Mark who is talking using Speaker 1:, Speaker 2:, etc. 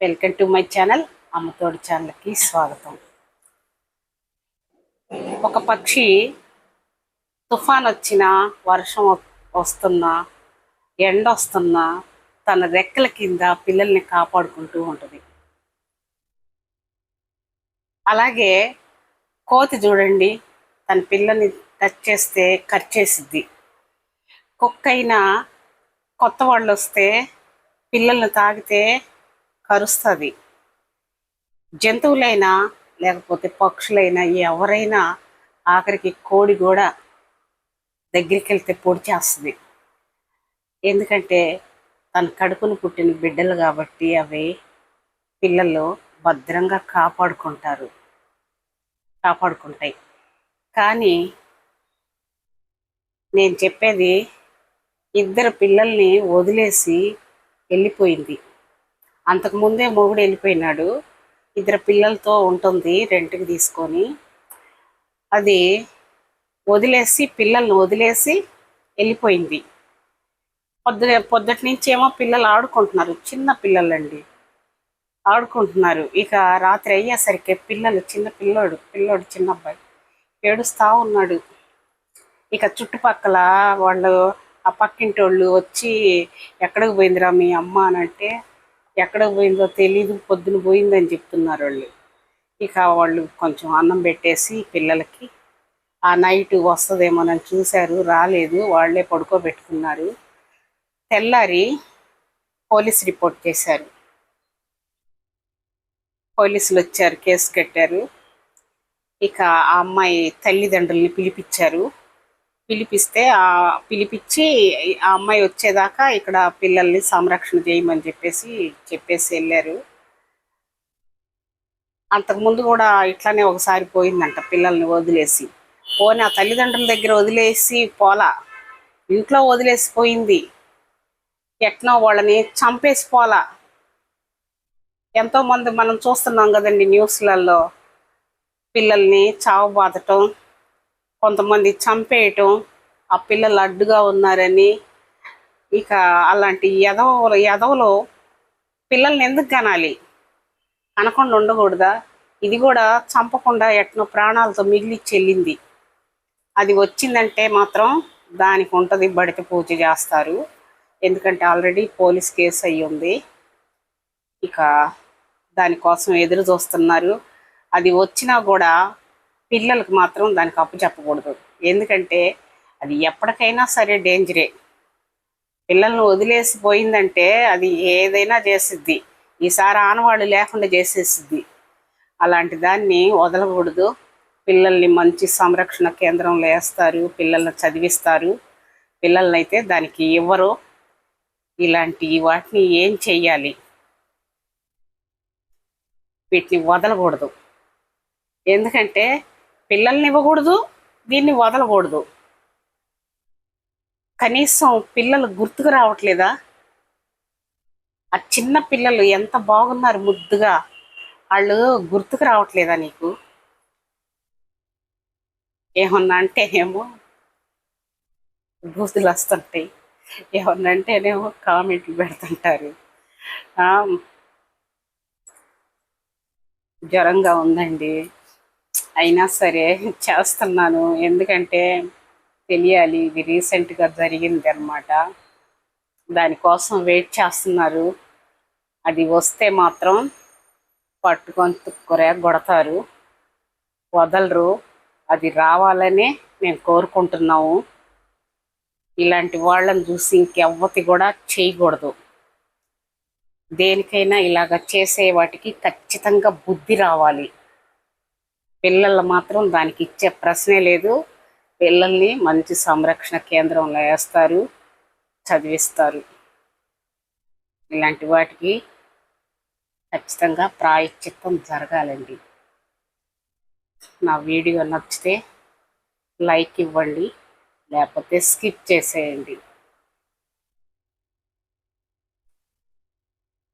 Speaker 1: Welcome to my channel అమ్మతోడి ఛానల్కి స్వాగతం. ఒక పక్షి తుఫాన్ వచ్చినా వర్షం వస్తున్నా ఎండ వస్తున్నా తన రెక్కల కింద పిల్లల్ని కాపాడుకుంటూ ఉంటుంది. అలాగే కోతి చూడండి తన పిల్లల్ని టచ్ చేస్తే కరిచేసిద్ది కుక్క అయినా కొత్త వాళ్ళు వస్తే పిల్లల్ని తాగితే కరుస్తుంది. జంతువులైనా లేకపోతే పక్షులైనా ఎవరైనా ఆఖరికి కోడి కూడా దగ్గరికి వెళ్తే పొడి చేస్తుంది. ఎందుకంటే తన కడుపును పుట్టిన బిడ్డలు కాబట్టి అవి పిల్లలు భద్రంగా కాపాడుకుంటారు. కాపాడుకుంటాయి. కానీ నేను చెప్పేది ఇద్దరు పిల్లల్ని వదిలేసి వెళ్ళిపోయింది. అంతకుముందే మొగుడు వెళ్ళిపోయినాడు. ఇద్దరు పిల్లలతో ఉంటుంది రెంట్కి తీసుకొని. అది వదిలేసి పిల్లల్ని వదిలేసి వెళ్ళిపోయింది. పొద్దు పొద్దుటి నుంచి ఏమో పిల్లలు ఆడుకుంటున్నారు. చిన్న పిల్లలండి. ఆడుకుంటున్నారు. ఇక రాత్రి అయ్యేసరికి పిల్లలు చిన్న పిల్లోడు పిల్లోడు చిన్న అబ్బాయి ఏడుస్తా ఉన్నాడు. ఇక చుట్టుపక్కల వాళ్ళు ఆ పక్కింటి వాళ్ళు వచ్చి ఎక్కడికి పోయిందిరా మీ అమ్మ అని అంటే ఎక్కడ పోయిందో తెలీదు పొద్దున పోయిందని చెప్తున్నారు వాళ్ళు. ఇక వాళ్ళు కొంచెం అన్నం పెట్టేసి పిల్లలకి ఆ నైట్ వస్తుందేమోనని చూశారు రాలేదు వాళ్ళే పడుకోబెట్టుకున్నారు. తెల్లారి పోలీస్ రిపోర్ట్ చేశారు. పోలీసులు వచ్చారు కేసు కట్టారు. ఇక ఆ అమ్మాయి తల్లిదండ్రుల్ని పిలిపించారు. పిలిపిస్తే ఆ పిలిపించి ఆ అమ్మాయి వచ్చేదాకా ఇక్కడ పిల్లల్ని సంరక్షణ చేయమని చెప్పేసి చెప్పేసి వెళ్ళారు. అంతకుముందు కూడా ఇట్లానే ఒకసారి పోయిందంట పిల్లల్ని వదిలేసి. పోనీ ఆ తల్లిదండ్రుల దగ్గర వదిలేసి పోలా? ఇంట్లో వదిలేసి పోయింది. ఎట్నో వాళ్ళని చంపేసి పోలా? ఎంతో మంది మనం చూస్తున్నాం కదండి న్యూస్లలో పిల్లల్ని చావు బాధటం కొంతమంది చంపేయటం ఆ పిల్లలు అడ్డుగా ఉన్నారని ఇక అలాంటి ఎదవలు ఎదవలో పిల్లల్ని ఎందుకు కనాలి? అనకుండా ఉండకూడదా? ఇది కూడా చంపకుండా ఎట్నో ప్రాణాలతో మిగిలి చెల్లింది అది వచ్చిందంటే మాత్రం దానికి ఉంటుంది బడిత పూజ చేస్తారు. ఎందుకంటే ఆల్రెడీ పోలీస్ కేసు అయ్యి ఉంది. ఇక దానికోసం ఎదురు చూస్తున్నారు. అది వచ్చినా కూడా పిల్లలకు మాత్రం దానికి అప్పు చెప్పకూడదు. ఎందుకంటే అది ఎప్పటికైనా సరే డేంజరే. పిల్లల్ని వదిలేసి పోయిందంటే అది ఏదైనా చేసిద్ది. ఈసారి ఆనవాళ్ళు లేకుండా చేసేసిద్ది. అలాంటి దాన్ని వదలకూడదు. పిల్లల్ని మంచి సంరక్షణ కేంద్రంలో వేస్తారు పిల్లల్ని చదివిస్తారు. పిల్లల్ని అయితే దానికి ఇవ్వరు. ఇలాంటి వాటిని ఏం చెయ్యాలి? వీటిని వదలకూడదు. ఎందుకంటే పిల్లల్ని ఇవ్వకూడదు దీన్ని వదలకూడదు. కనీసం పిల్లలు గుర్తుకు రావట్లేదా? ఆ చిన్న పిల్లలు ఎంత బాగున్నారు ముద్దుగా. వాళ్ళు గుర్తుకు రావట్లేదా నీకు? ఏమన్నా అంటేనేమో బూతులు వస్తుంటాయి. ఏమన్నా అంటేనేమో కామెంట్లు పెడుతుంటారు. ఆ, జ్వరంగా ఉందండి. అయినా సరే చేస్తున్నాను. ఎందుకంటే తెలియాలి ఇది రీసెంట్గా జరిగింది అనమాట దానికోసం వెయిట్ చేస్తున్నారు. అది వస్తే మాత్రం పట్టుకొని తుక్కురే కొడతారు. వదలరు. అది రావాలనే మేము కోరుకుంటున్నాము. ఇలాంటి వాళ్ళని చూసి ఇంకెవ్వతి కూడా చేయకూడదు. దేనికైనా ఇలాగ చేసే వాటికి ఖచ్చితంగా బుద్ధి రావాలి. పిల్లలు మాత్రం దానికి ఇచ్చే ప్రశ్నే లేదు. పిల్లల్ని మంచి సంరక్షణ కేంద్రంలో వేస్తారు చదివిస్తారు. ఇలాంటి వాటికి ఖచ్చితంగా ప్రాయశ్చిత్తం జరగాలండి. నా వీడియో నచ్చితే లైక్ ఇవ్వండి లేకపోతే స్కిప్ చేసేయండి.